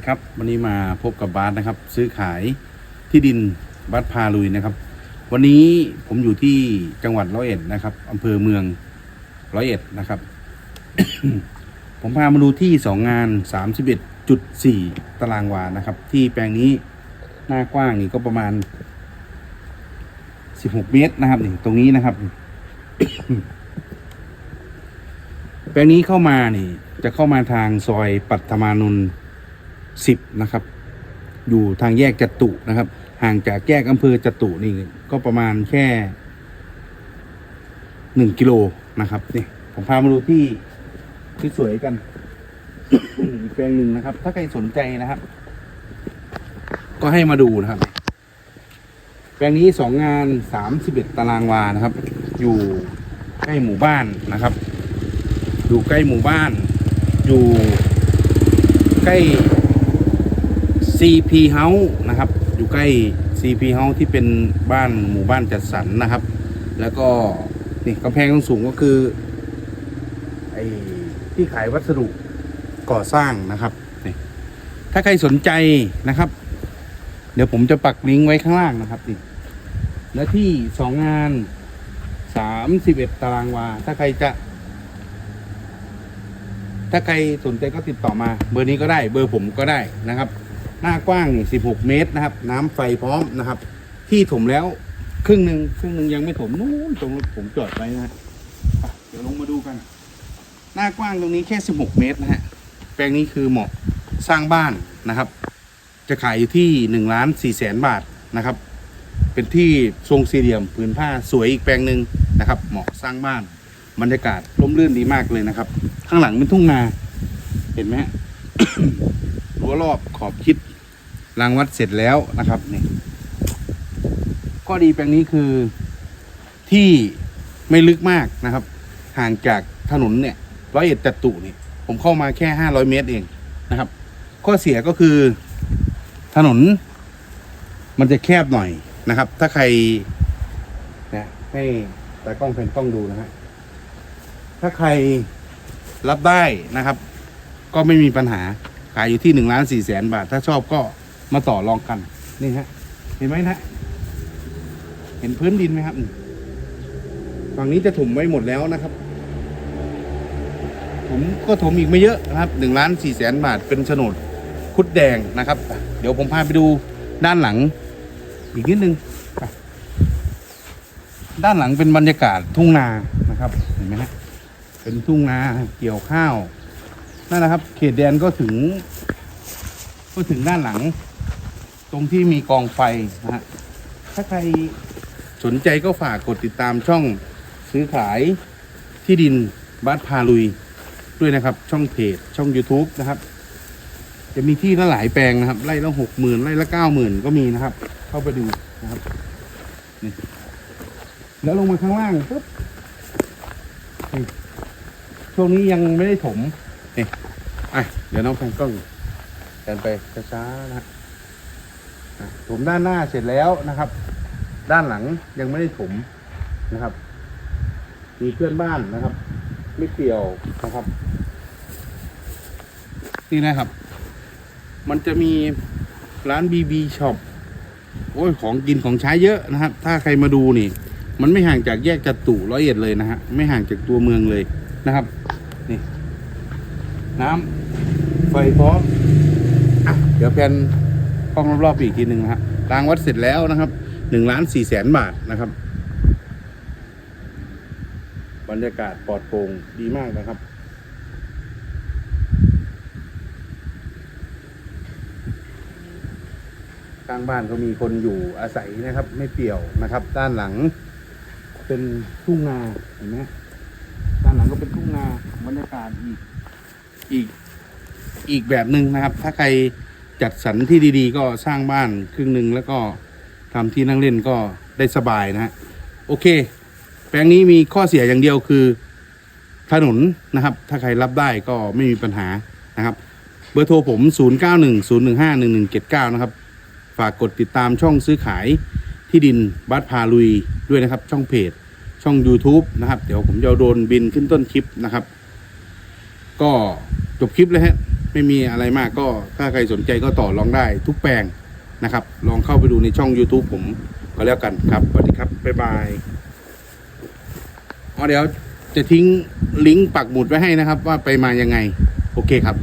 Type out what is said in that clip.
ดีครับ วันนี้มาพบกับบาสนะครับ ซื้อขายที่ดินบาสพาลุยนะครับ วันนี้ผมอยู่ที่จังหวัดร้อยเอ็ดนะครับอำเภอเมืองร้อยเอ็ดนะครับ ผมพามาดูที่สองงาน31.4ตารางวานะครับ ที่แปลงนี้หน้ากว้างนี่ก็ประมาณ16เมตรนะครับนี่ตรงนี้นะครับ แปลงนี้เข้ามานี่ จะเข้ามาทางซอยปัตมานนท์ สิบนะครับ อยู่ทางแยกจตุนะครับ ห่างจากแยกอำเภอจตุนี่ก็ประมาณแค่หนึ่งกิโลนะครับนี่ผมพามาดูที่ที่สวยกันอีกแปลงหนึ่งนะครับ ถ้าใครสนใจนะครับ ก็ให้มาดูนะครับ แปลงนี้สองงานสามสิบเอ็ดตารางวานะครับ อยู่ใกล้หมู่บ้านนะครับ อยู่ใกล้หมู่บ้าน อยู่ใกล้ CP House นะครับ อยู่ใกล้ CP House ที่เป็นบ้านหมู่บ้านจัดสรรนะครับ แล้วก็นี่กำแพงสูงก็คือไอ้ที่ขายวัสดุก่อสร้างนะครับนี่ถ้าใครสนใจนะครับ เดี๋ยวผมจะปักลิงก์ไว้ข้างล่างนะครับนี่และที่สองงานสามสิบเอ็ดตารางวา ถ้าใครจะ ถ้าใครสนใจก็ติดต่อมา เบอร์นี้ก็ได้ เบอร์ผมก็ได้นะครับ หน้ากว้างนี่16 เมตรนะครับ น้ำไฟพร้อมนะครับ ที่ถมแล้วครึ่งหนึ่งครึ่งหนึ่งยังไม่ถมนู้นตรงผมจอดไว้นะฮะเดี๋ยวลงมาดูกัน หน้ากว้างตรงนี้แค่ 16 เมตรนะฮะแปลงนี้คือเหมาะสร้างบ้านนะครับ จะขายอยู่ที่1ล้าน4แสนบาทนะครับ เป็นที่ทรงสี่เหลี่ยมผืนผ้าสวยอีกแปลงหนึ่งนะครับ เหมาะสร้างบ้านบรรยากาศร่มรื่นดีมากเลยนะครับ ข้างหลังเป็นทุ่งนา เห็นไหมฮะรั้วรอบขอบชิด รางวัดเสร็จแล้วนะครับนี่ข้อดีแปลงนี้คือที่ไม่ลึกมากนะครับ ห่างจากถนนเนี่ยร้อยเอ็ดจัตุนี่ผมเข้ามาแค่ห้าร้อยเมตรเองนะครับ ข้อเสียก็คือถนน มันจะแคบหน่อยนะครับ ถ้าใครนะให้ตากล้องแฟนกล้องดูนะฮะถ้าใครรับได้นะครับ ก็ไม่มีปัญหาขายอยู่ที่หนึ่งล้านสี่แสนบาท ถ้าชอบก็ มาต่อรองกัน นี่ฮะ เห็นไหมนะ เห็นพื้นดินไหมครับ ฝั่งนี้จะถมไว้หมดแล้วนะครับ ผมก็ถมอีกไม่เยอะนะครับหนึ่งล้านสี่แสนบาทเป็นโฉนดคุดแดงนะครับ เดี๋ยวผมพาไปดูด้านหลัง อีกนิดนึง ด้านหลังเป็นบรรยากาศทุ่งนานะครับ เห็นไหมฮะ เป็นทุ่งนาเกี่ยวข้าวนั่นนะครับ เขตแดนก็ถึง ก็ถึงด้านหลัง ตรงที่มีกองไฟนะฮะถ้าใครสนใจก็ฝากกดติดตามช่องซื้อขายที่ดินบ้านพาลุยด้วยนะครับ ช่องเพจช่อง YouTube นะครับ จะมีที่ละหลายแปลงนะครับไร่ละหกหมื่นไร่ละเก้าหมื่นก็มีนะครับ เข้าไปดูนะครับนี่แล้วลงมาข้างล่างปุ๊บนี่ช่วงนี้ยังไม่ได้ถมนี่อะเดี๋ยวน้องแฟนกล้องเดินไปช้าๆนะฮะ ถมด้านหน้าเสร็จแล้วนะครับ ด้านหลังยังไม่ได้ถมนะครับ มีเพื่อนบ้านนะครับ ไม่เกี่ยวนะครับ นี่นะครับ มันจะมีร้านบีบีช็อปโอ้ยของกินของใช้เยอะนะครับ ถ้าใครมาดูนี่ มันไม่ห่างจากแยกจตุร้อยเอ็ดเลยนะฮะไม่ห่างจากตัวเมืองเลยนะครับ นี่ น้ำไฟพร้อมอะเดี๋ยวแผน กล้องรอบๆอีกทีหนึ่งนะฮะรางวัดเสร็จแล้วนะครับหนึ่งล้านสี่แสนบาทนะครับ บรรยากาศปลอดโปร่งดีมากนะครับ ข้างบ้านก็มีคนอยู่อาศัยนะครับ ไม่เปี่ยวนะครับ ด้านหลังเป็นทุ่งนาเห็นไหมด้านหลังก็เป็นทุ่งนาบรรยากาศอีกอีกอีกแบบหนึ่งนะครับ ถ้าใคร จัดสรรที่ดีๆ ก็สร้างบ้านครึ่งหนึ่งแล้วก็ทำที่นั่งเล่นก็ได้สบายนะฮะโอเค แปลงนี้มีข้อเสียอย่างเดียวคือถนนนะครับ ถ้าใครรับได้ก็ไม่มีปัญหานะครับ เบอร์โทรผม 0 9 1 0 1 5 1 1 7 9 นะครับ ฝากกดติดตามช่องซื้อขายที่ดินบัตพาลุยด้วยนะครับ ช่องเพจ ช่อง YouTube นะครับ เดี๋ยวผมจะโดนบินขึ้นต้นคลิปนะครับ ก็จบคลิปเลยฮะ ไม่มีอะไรมากก็ถ้าใครสนใจก็ต่อรองได้ทุกแปลงนะครับ ลองเข้าไปดูในช่อง YouTube ผมก็แล้วกันครับสวัสดีครับ บ๊ายบายอ๋อเดี๋ยวจะทิ้งลิงก์ปักหมุดไว้ให้นะครับ ว่าไปมายังไง โอเคครับ